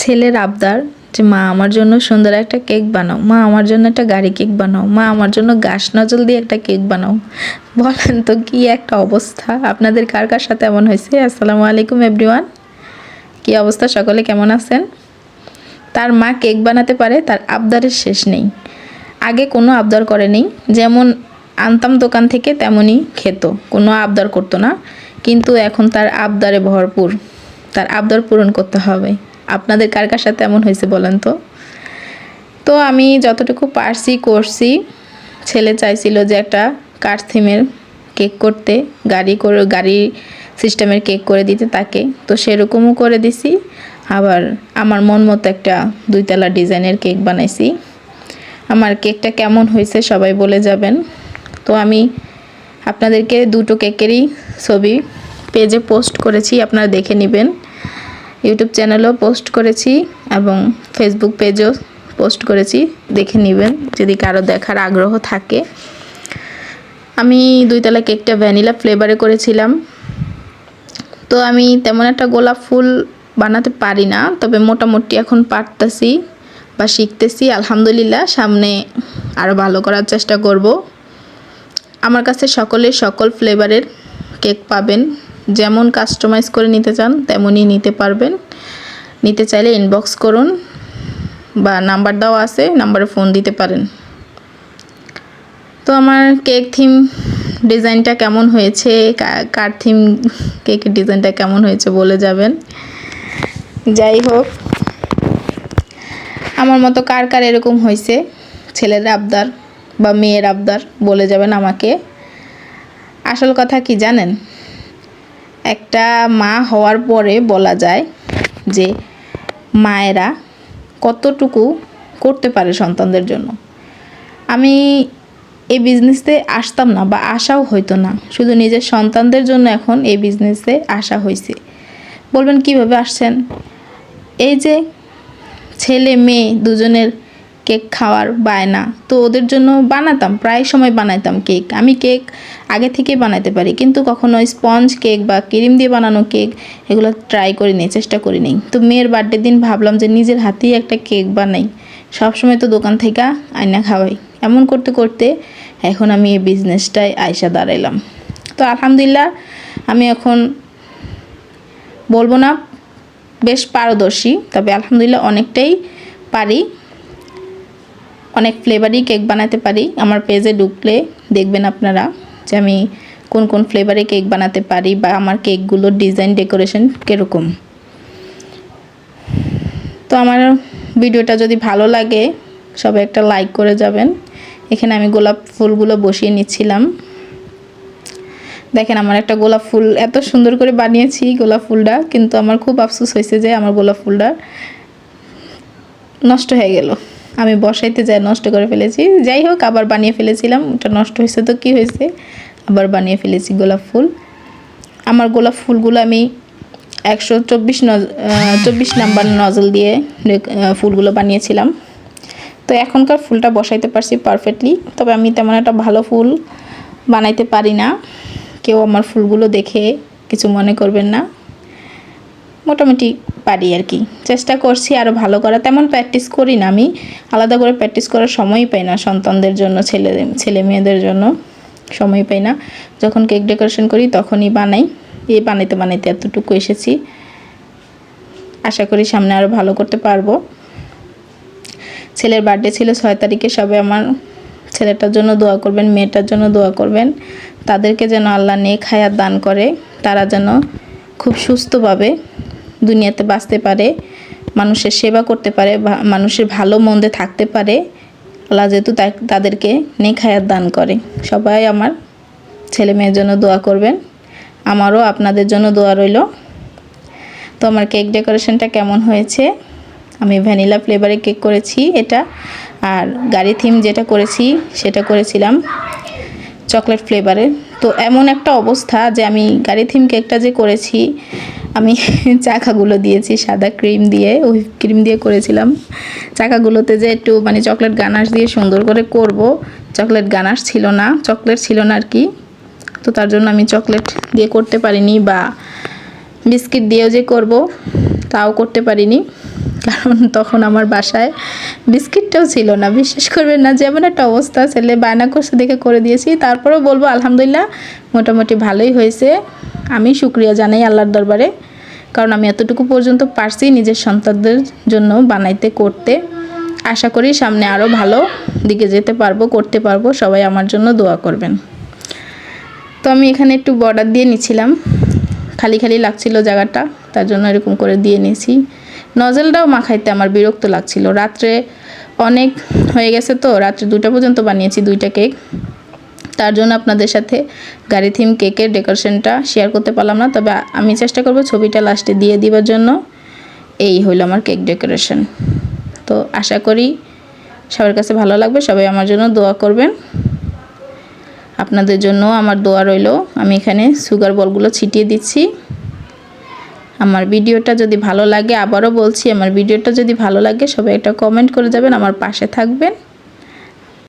ছেলের আবদার যে, মা, আমার জন্য সুন্দর একটা কেক বানাও। মা, আমার জন্য একটা গাড়ি কেক বানাও। মা, আমার জন্য গাছ নজল দিয়ে একটা কেক বানাও। বলেন তো কি একটা অবস্থা? আপনাদের কার কার সাথে এমন হয়েছে? আসসালামু আলাইকুম, এভরিওয়ান। কি অবস্থা? সকলে কেমন আছেন? তার মা কেক বানাতে পারে, তার আবদারের শেষ নেই। আগে কোনো আবদার করেনি যেমন আনতাম দোকান থেকে, তেমনই খেত। কোনো আবদার করতো না। কিন্তু এখন তার আবদারে ভরপুর। তার আবদার পূরণ করতে হবে। আপনাদের কার কার সাথে এমন হয়েছে বলেন তো? তো আমি যতটুকু পারছি করছি। ছেলে চাইছিল যে একটা কাঠ থিমের কেক করতে, গাড়ি করে, গাড়ি সিস্টেমের কেক করে দিতে তাকে। তো সেরকমও করে দিছি। আবার আমার মন মতো একটা দুইতলা ডিজাইনের কেক বানাইছি। আমার কেকটা কেমন হয়েছে সবাই বলে যাবেন। তো আমি আপনাদেরকে দুটো কেকেরই ছবি পেজে পোস্ট করেছি, আপনারা দেখে নেবেন। ইউটিউব চ্যানেলেও পোস্ট করেছি এবং ফেসবুক পেজেও পোস্ট করেছি। দেখে নেবেন, যদি কারও দেখার আগ্রহ থাকে। আমি দুইতলা কেকটা ভ্যানিলা ফ্লেভারে করেছিলাম। তো আমি তেমন একটা গোলাপ ফুল বানাতে পারি না, তবে মোটামুটি এখন পারতেছি বা শিখতেছি। আলহামদুলিল্লাহ, সামনে আরও ভালো করার চেষ্টা করব। আমার কাছে সকলে সকল ফ্লেভারের কেক পাবেন। যেমন কাস্টমাইজ করে নিতে চান, তেমনই নিতে পারবেন। নিতে চাইলে ইনবক্স করুন বা নাম্বার দেওয়া আছে নাম্বারে ফোন দিতে পারেন। তো আমার কেক থিম ডিজাইনটা কেমন হয়েছে কার থিম কেকের ডিজাইনটা কেমন হয়েছে বলে যাবেন। যাই হোক, আমার মতো কার কার এরকম হয়েছে, ছেলের আবদার বা মেয়ের আবদার বলে যাবেন আমাকে। আসল কথা কি জানেন? একটা মা হওয়ার পরে বলা যায় যে মায়েরা কতটুকু করতে পারে সন্তানদের জন্য। আমি এই বিজনেসে আসতাম না বা আশাও হইতো না। শুধু নিজের সন্তানদের জন্য এখন এই বিজনেসে আসা হয়েছে বলবেন কীভাবে আসছেন? এই যে ছেলে মেয়ে দুজনের কেক খাওয়ার বায়না। তো ওদের জন্য বানাতাম, প্রায় সময় বানাইতাম কেক। আমি কেক আগে থেকেই বানাতে পারি, কিন্তু কখনো স্পঞ্জ কেক বা ক্রিম দিয়ে বানানো কেক, এগুলো ট্রাই করিনি, চেষ্টা করিনি। তো মেয়ের বার্থডে দিন ভাবলাম যে নিজের হাতেই একটা কেক বানাই। সবসময় তো দোকান থেকে আয়না খাওয়াই। এমন করতে করতে এখন আমি এই বিজনেসটায় আয়সা দাঁড়াইলাম। তো আলহামদুলিল্লাহ, আমি এখন বলব না, বেশ পারদর্শী, তবে আলহামদুলিল্লাহ অনেকটাই পারি। অনেক ফ্লেভারই কেক বানাতে পারি। আমার পেজে ঢুকলে দেখবেন আপনারা যে আমি কোন কোন ফ্লেভারে কেক বানাতে পারি বা আমার কেকগুলোর ডিজাইন ডেকোরেশন কীরকম। তো আমার ভিডিওটা যদি ভালো লাগে, সবাই একটা লাইক করে যাবেন। এখানে আমি গোলাপ ফুলগুলো বসিয়ে নিচ্ছিলাম। দেখেন আমার একটা গোলাপ ফুল, এত সুন্দর করে বানিয়েছি গোলাপ ফুলটা, কিন্তু আমার খুব আফসোস হয়েছে যে আমার গোলাপ ফুলটা নষ্ট হয়ে গেল। আমি বসাইতে যাই, নষ্ট করে ফেলেছি। যাই হোক, আবার বানিয়ে ফেলেছিলাম, ওটা নষ্ট হয়েছে তো কি হয়েছে? আবার বানিয়ে ফেলেছি গোলাপ ফুল। আমার গোলাপ ফুলগুলো আমি একশো চব্বিশ নজ চব্বিশ নাম্বার নজল দিয়ে ফুলগুলো বানিয়েছিলাম। তো এখনকার ফুলটা বসাইতে পারছি পারফেক্টলি তবে আমি তেমন একটা ভালো ফুল বানাইতে পারি না। কেউ আমার ফুলগুলো দেখে কিছু মনে করবেন না। মোটামুটি পারি আর কি। চেষ্টা করছি আরও ভালো করা। তেমন প্র্যাকটিস করি না আমি। আলাদা করে প্র্যাকটিস করার সময়ই পাই না সন্তানদের জন্য, ছেলে ছেলে মেয়েদের জন্য সময় পাই না। যখন কেক ডেকোরেশন করি তখনই বানাই। এই বানাইতে বানাইতে এতটুকু এসেছি। আশা করি সামনে আরও ভালো করতে পারব। ছেলের বার্থডে ছিল ছয় তারিখে সবে আমার ছেলেটার জন্য দোয়া করবেন, মেয়েটার জন্য দোয়া করবেন। তাদেরকে যেন আল্লাহ নেক হায়াত দান করে। তারা যেন খুব সুস্থভাবে দুনিয়াতে বাঁচতে পারে, মানুষের সেবা করতে পারে মানুষের ভালো মন্দে থাকতে পারে, আল্লাহ যেহেতু তাদেরকে নেক হায়াত দান করে। সবাই আমার ছেলে মেয়ের জন্য দোয়া করবেন। আমারও আপনাদের জন্য দোয়া রইল। তো আমার কেক ডেকোরেশনটা কেমন হয়েছে? আমি ভ্যানিলা ফ্লেভারে কেক করেছি এটা, আর গাড়ি থিম যেটা করেছি সেটা করেছিলাম চকলেট ফ্লেভারে। তো এমন একটা অবস্থা যে আমি গাড়ি থিম কেকটা যে করেছি আমি চাকাগুলো দিয়েছি, সাদা ক্রিম দিয়ে ওই ক্রিম দিয়ে করেছিলাম। চাকাগুলোতে যে একটু মানে চকলেট গানাশ দিয়ে সুন্দর করে করব চকলেট গানাশ ছিল না চকলেট ছিল না আর কি। তো তার জন্য আমি চকলেট দিয়ে করতে পারিনি বা বিস্কিট দিয়েও যে করব, তাও করতে পারিনি। কারণ তখন আমার বাসায় বিস্কিটটাও ছিল না। বিশ্বাস করবেন না, যেমন একটা অবস্থা, ছেলে বায়না করছে দেখে করে দিয়েছি। তারপরেও বলব, আলহামদুলিল্লাহ, মোটামুটি ভালোই হয়েছে। আমি শুক্রিয়া জানাই আল্লাহর দরবারে। কারণ আমি এতটুকু পর্যন্ত পারছি নিজের সন্তানদের জন্য বানাইতে, করতে। আশা করি সামনে আরও ভালো দিকে যেতে পারব, করতে পারব। সবাই আমার জন্য দোয়া করবেন। তো আমি এখানে একটু বর্ডার দিয়ে নিছিলাম। খালি খালি লাগছিল জায়গাটা, তার জন্য এরকম করে দিয়ে নিয়েছি। নজেলটাও মাখাইতে আমার বিরক্ত লাগছিল। রাত্রে অনেক হয়ে গেছে তো, রাত্রে দুটা পর্যন্ত বানিয়েছি দুইটা কেক। তার জন্য আপনাদের সাথে গাড়ি থিম কেকের ডেকোরেশনটা শেয়ার করতে পারলাম না, তবে আমি চেষ্টা করব ছবিটা লাস্টে দিয়ে দিবার জন্য। এই হলো আমার কেক ডেকোরেশন। তো আশা করি সবার কাছে ভালো লাগবে, সবাই আমার জন্য দোয়া করবেন। আপনাদের জন্য আমার দোয়া রইল। আমি এখানে সুগার বলগুলো ছিটিয়ে দিচ্ছি। আমার ভিডিওটা যদি ভালো লাগে, আবারও বলছি, আমার ভিডিওটা যদি ভালো লাগে, সবাই একটা কমেন্ট করে যাবেন, আমার পাশে থাকবেন।